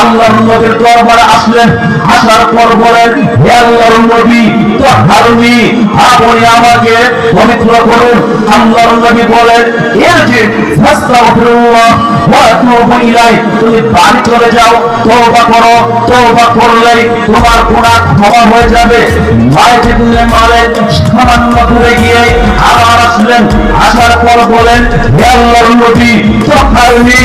আল্লাহর নবীর দরবারে আসলেন। আসার পর বলেন, হে আল্লাহর নবী তো হারুনি, আপনি আমাকে পবিত্র করুন। আল্লাহর নবী বলেন এর যে আসার পর বলেন, হে আল্লাহর নবী তো হারুনি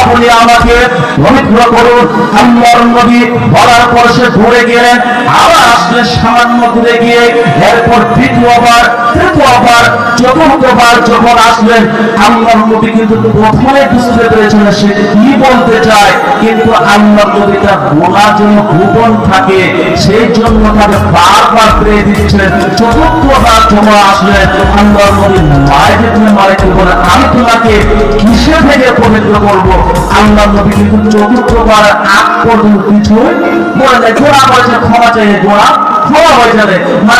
আপনি আমাকে পবিত্র করুন। আল্লাহর নবী বলার পর সে ঘুরে গেলেন, আবার আসলে সামান্য দূরে গিয়ে। এরপর তৃতীয়বার তৃতীয়বার চতুর্থবার যখন আসলেন, আল্লাহর নবী কিন্তু প্রথমে বুঝতে পেরেছিলেন সে কি বলতে চায়। কিন্তু আল্লাহর নবী তার বলার জন্য গোপন থাকে। সেই জন্য তাকে বারবার পেয়ে দিচ্ছেন চতুর্থবার যখন আসলেন, আল্লাহর নবী মায়ের তুমি মালিককে বলে আমি তোমাকে কিসে থেকে পবিত্র করব? আল্লাহ নবী কিন্তু চতুর্থবার আগ পর্যন্ত কিছু বলে যায় গোড়া বলেছে, ক্ষমা চাইলে গোড়া ক্ষমা হয়ে যাবে।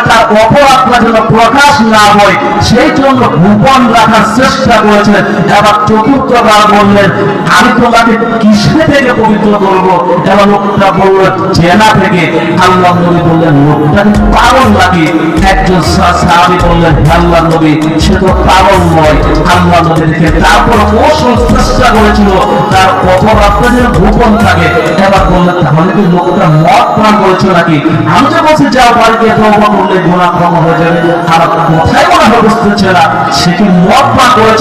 তার অপরাধটা যেন প্রকাশ না হয়, সেই জন্য গোপন রাখার চেষ্টা করেছেন। এবার চতুর্থবার বললেন, আমি তোমাকে কিসে থেকে পবিত্র করব? এবার লোকটা বলল, জেনা থেকে। আল্লাহ নবী বললেন, লোকটা পাগল নাকি? একজন সাহাবী বললেন, আল্লাহ নবী, সে তো পাগল নয়। আল্লাহ নবী দেখে তারপর কৌশল চেষ্টা করেছিল, তার অপরাধটা যেন গোপন থাকে। এবার বললেন, তাহলে কি লোকটা মদ পান করেছিল নাকি? আমি যে বলছি হয়ে যাবে আমার কোথায় সে কি পান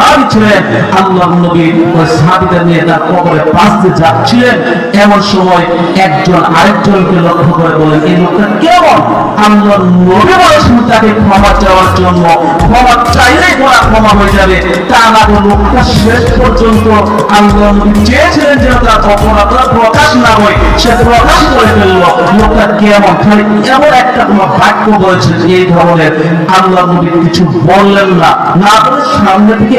সাহাবি ছিলেন আল্লাহ নবী ওই সাহাবিদের নিয়ে তার কবরে বাঁচতে যাচ্ছিলেন। এমন সময় একজন আরেকজনকে লক্ষ্য করে বলেন এই লোকটা কেমন আল্লাহ নবী বলেছেন, তাকে ক্ষমা চাওয়ার জন্য ক্ষমা চাইলেই গোড়া ক্ষমা হয়ে যাবে। তা না লোকটা শেষ পর্যন্ত আল্লাহ নবী চেয়েছিলেন যেন তার অপরাধটা প্রকাশ না হয় সে প্রকাশ করে ফেলল। লোকটা কেমন? খালি এমন একটা তোমার বাক্য বলেছেন, এই ধরনের আল্লাহ নবী কিছু বললেন না। না বলে সামনে থেকে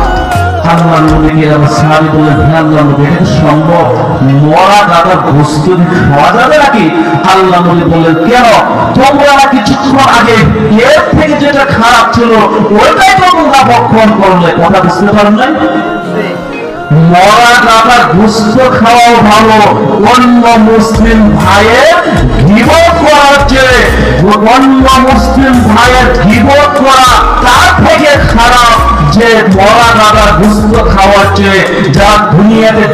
মরা দাদা খাওয়া ভালো মুসলিম ভাইয়ের মুসলিম ভাইয়ের গিবত করা তার থেকে খারাপ। মরা দাদার গুস্ত খাওয়ার চেয়ে যা দুনিয়াতে